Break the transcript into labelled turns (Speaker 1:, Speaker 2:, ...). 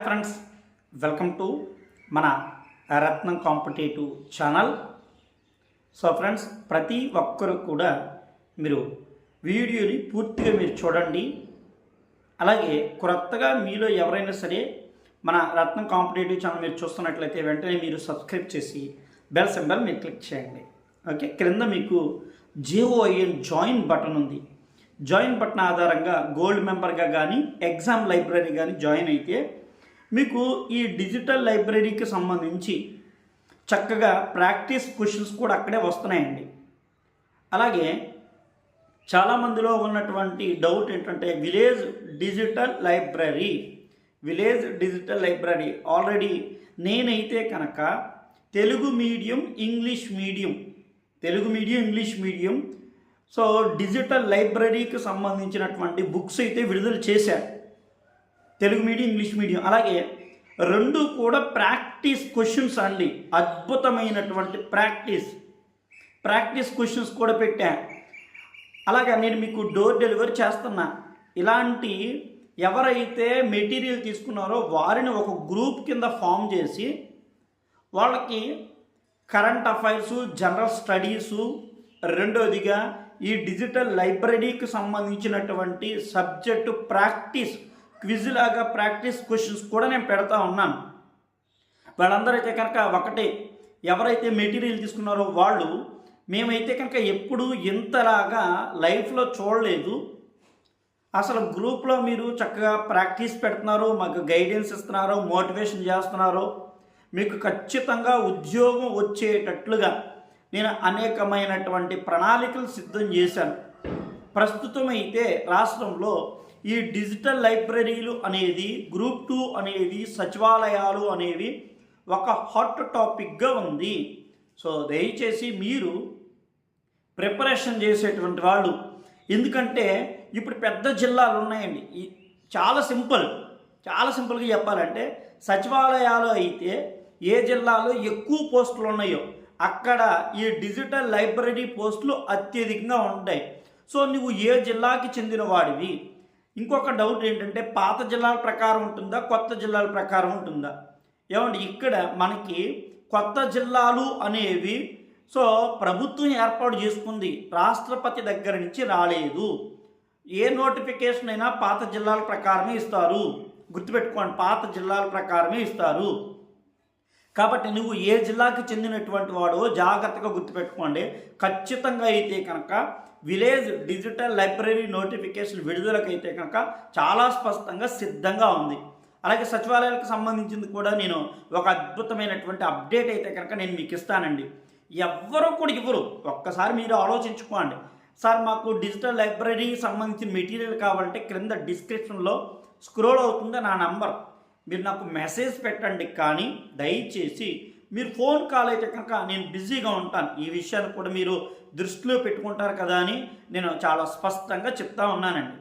Speaker 1: Friends welcome to మన Ratnam competitive channel. So friends ప్రతి ఒక్కరు కూడా మీరు వీడియోని పూర్తిగా మీరు చూడండి. అలాగే క్రొత్తగా మీలో ఎవరైనా సరే మన రత్నం కాంపిటేటివ్ ఛానల్ మీరు చూస్తున్నట్లయితే వెంటనే మీరు సబ్స్క్రైబ్ చేసి బెల్ సింబల్ మీరు క్లిక్ చేయండి. ఓకే క్రింద మీకు J O I N join button ఉంది. జాయిన్ బటన్ ఆధారంగా గోల్డ్ మెంబర్గా కానీ ఎగ్జామ్ లైబ్రరీ కానీ జాయిన్ అయితే మీకు ఈ డిజిటల్ లైబ్రరీకి సంబంధించి చక్కగా ప్రాక్టీస్ క్వశ్చన్స్ కూడా అక్కడే వస్తున్నాయండి. అలాగే చాలామందిలో ఉన్నటువంటి డౌట్ ఏంటంటే village digital library village digital library already నేనైతే కనుక Telugu medium English medium Telugu medium English medium so digital లైబ్రరీకి సంబంధించినటువంటి బుక్స్ అయితే విడుదల చేశారు తెలుగు మీడియం ఇంగ్లీష్ మీడియం. అలాగే రెండు కూడా ప్రాక్టీస్ క్వశ్చన్స్ అండి. అద్భుతమైనటువంటి ప్రాక్టీస్. ప్రాక్టీస్ క్వశ్చన్స్ కూడా పెట్టా. అలాగే నేను మీకు డోర్ డెలివరీ చేస్తున్నా. ఇలాంటి ఎవరైతే మెటీరియల్ తీసుకున్నారో వారిని ఒక గ్రూప్ కింద ఫామ్ చేసి వాళ్ళకి కరెంట్ అఫైర్స్ జనరల్ స్టడీసు రెండోదిగా ఈ డిజిటల్ లైబ్రరీకి సంబంధించినటువంటి సబ్జెక్టు ప్రాక్టీస్ క్విజ్ లాగా ప్రాక్టీస్ క్వశ్చన్స్ కూడా నేను పెడతా ఉన్నాను. వాళ్ళందరైతే కనుక ఒకటే ఎవరైతే మెటీరియల్ తీసుకున్నారో వాళ్ళు మేమైతే కనుక ఎప్పుడు ఇంతలాగా లైఫ్లో చూడలేదు. అసలు గ్రూప్లో మీరు చక్కగా ప్రాక్టీస్ పెడుతున్నారు మాకు గైడెన్స్ ఇస్తున్నారు మోటివేషన్ చేస్తున్నారు. మీకు ఖచ్చితంగా ఉద్యోగం వచ్చేటట్లుగా నేను అనేకమైనటువంటి ప్రణాళికలు సిద్ధం చేశాను. ప్రస్తుతం అయితే రాష్ట్రంలో ఈ డిజిటల్ లైబ్రరీలు అనేది గ్రూప్ టూ అనేది సచివాలయాలు అనేవి ఒక హాట్ టాపిక్గా ఉంది. సో దయచేసి మీరు ప్రిపరేషన్ చేసేటువంటి వాళ్ళు. ఎందుకంటే ఇప్పుడు పెద్ద జిల్లాలు ఉన్నాయండి. చాలా సింపుల్. చాలా సింపుల్గా చెప్పాలంటే సచివాలయాలు అయితే ఏ జిల్లాలో ఎక్కువ పోస్టులు ఉన్నాయో అక్కడ ఈ డిజిటల్ లైబ్రరీ పోస్టులు అత్యధికంగా ఉంటాయి. సో నువ్వు ఏ జిల్లాకి చెందిన వాడివి ఇంకొక డౌట్ ఏంటంటే పాత జిల్లాల ప్రకారం ఉంటుందా కొత్త జిల్లాల ప్రకారం ఉంటుందా? ఏమండి ఇక్కడ మనకి కొత్త జిల్లాలు అనేవి సో ప్రభుత్వం ఏర్పాటు చేసుకుంది రాష్ట్రపతి దగ్గర నుంచి రాలేదు. ఏ నోటిఫికేషన్ అయినా పాత జిల్లాల ప్రకారమే ఇస్తారు. గుర్తుపెట్టుకోండి పాత జిల్లాల ప్రకారమే ఇస్తారు. కాబట్టి నువ్వు ఏ జిల్లాకి చెందినటువంటి వాడో జాగ్రత్తగా గుర్తుపెట్టుకోండి. ఖచ్చితంగా అయితే కనుక విలేజ్ డిజిటల్ లైబ్రరీ నోటిఫికేషన్ విడుదలకైతే కనుక చాలా స్పష్టంగా సిద్ధంగా ఉంది. అలాగే సచివాలయాలకు సంబంధించింది కూడా నేను ఒక అద్భుతమైనటువంటి అప్డేట్ అయితే కనుక నేను మీకు ఇస్తానండి. ఎవ్వరూ కూడా ఇవ్వరు. ఒక్కసారి మీరు ఆలోచించుకోండి. సార్ మాకు డిజిటల్ లైబ్రరీకి సంబంధించిన మెటీరియల్ కావాలంటే క్రింద డిస్క్రిప్షన్లో స్క్రోల్ అవుతుంది నా నంబర్. మీరు నాకు మెసేజ్ పెట్టండి కానీ దయచేసి మీరు ఫోన్ కాల్ అయితే కనుక నేను బిజీగా ఉంటాను. ఈ విషయాన్ని కూడా మీరు దృష్టిలో పెట్టుకుంటారు కదా అని నేను చాలా స్పష్టంగా చెప్తా ఉన్నానండి.